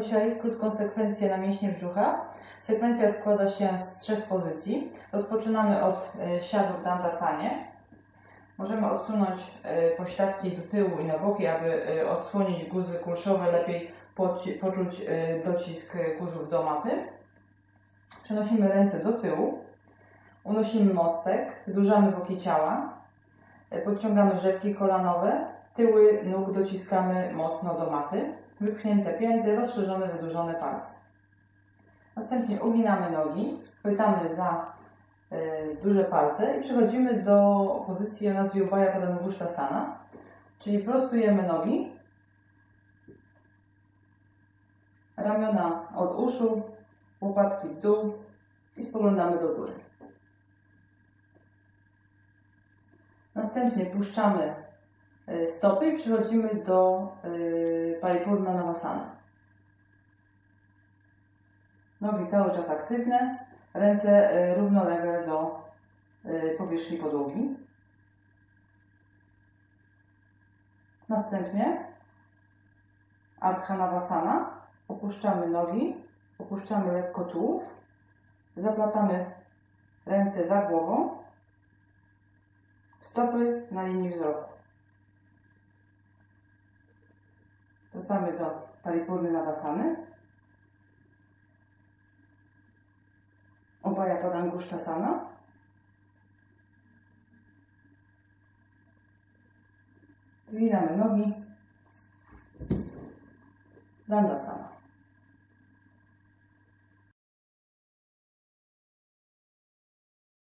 dzisiaj krótką sekwencję na mięśnie brzucha. Sekwencja składa się z trzech pozycji. Rozpoczynamy od e, siadu w Dandasanie. Możemy odsunąć e, pośladki do tyłu i na boki, aby e, odsłonić guzy kulszowe, lepiej poczuć docisk guzów do maty. Przenosimy ręce do tyłu. Unosimy mostek, wydłużamy boki ciała. Podciągamy rzepki kolanowe. Tyły nóg dociskamy mocno do maty. Wypchnięte pięty, rozszerzone, wydłużone palce. Następnie uginamy nogi, chwytamy za y, duże palce i przechodzimy do pozycji o nazwie Ubaya Padangushtasana, czyli prostujemy nogi, ramiona od uszu, łopatki w dół i spoglądamy do góry. Następnie puszczamy stopy i przechodzimy do y, Paripurna Navasana. Nogi cały czas aktywne, ręce y, równolegle do powierzchni podłogi. Następnie Adha Navasana. Opuszczamy nogi, opuszczamy lekko tułów, zaplatamy ręce za głową, stopy na linii wzroku. Wracamy do Paripurny Navasany. Obaya Padangushtasana. Zginamy nogi. Dandasana.